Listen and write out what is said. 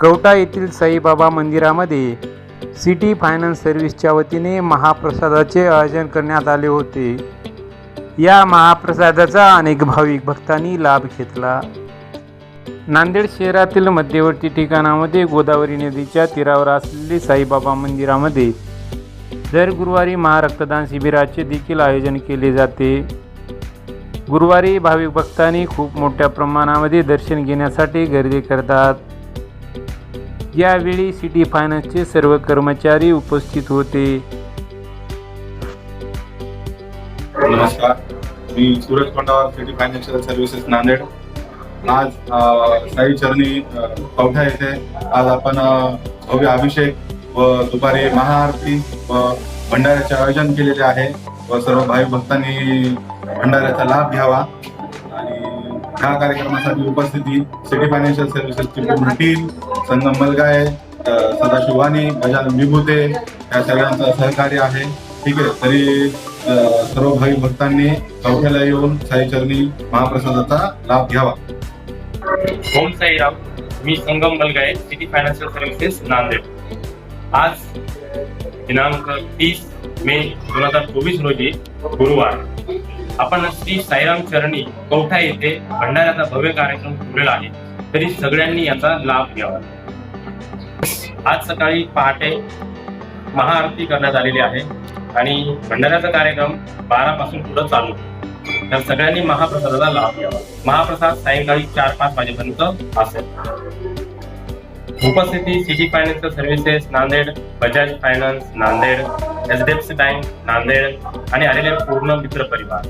कवटा येथील साईबाबा मंदिरामध्ये city finance सर्व्हिसच्या वतीने महाप्रसादाचे आयोजन करण्यात आले होते. या महाप्रसादाचा अनेक भाविक भक्तांनी लाभ घेतला. नांदेड शहरातील मध्यवर्ती ठिकाणामध्ये गोदावरी नदीच्या तीरावर असलेले साईबाबा मंदिरामध्ये दर गुरुवारी महारक्तदान शिबिराचे देखील आयोजन केले जाते. गुरुवारी भाविक भक्तांनी खूप मोठ्या प्रमाणामध्ये दर्शन घेण्यासाठी गर्दी करतात. यावेळी सिटी फायनान्सचे सर्व कर्मचारी उपस्थित होते. नमस्कार. मी Suraj Kondawar city financial services Nanded. आज साई चरणी कवठा येथे आज आपण भव्य अभिषेक व दुपारी महाआरती व भंडाऱ्याचे आयोजन केलेले आहे व सर्व भाई भक्तांनी भंडाऱ्याचा लाभ घ्यावा. ह्या कार्यक्रमासाठी उपस्थिती सिटी फायनान्शियल सर्व्हिसेसची पूर्ण टीम संगम मलगाय सदा शिवानी वाणी गजानन विभूते या सगळ्यांचं सहकार्य आहे. ठीक आहे तरी सर्व भाविक भक्तांनी चौथ्याला येऊन साईचरणी महाप्रसादाचा लाभ घ्यावा. ओम साईराम मी Sangam Balgay city financial services Nanded. आज दिनांक तीस मे दोन हजार चोवीस रोजी गुरुवार. आपण श्री साईराम चरणी कवठा येथे भंडाऱ्याचा भव्य कार्यक्रम ठेवलेला आहे. तरी सगळ्यांनी याचा लाभ घ्यावा. आज सकाळी पहाटे महाआरती करण्यात आलेली आहे आणि भंडाऱ्याचा कार्यक्रम बारा पासून पुढे चालू. तर सगळ्यांनी महाप्रसादाचा लाभ घ्यावा. महाप्रसाद सायंकाळी चार पाच वाजेपर्यंत असेल. उपस्थिती city financial services Nanded Bajaj finance Nanded H D F C bank Nanded आणि आलेले पूर्ण मित्र परिवार.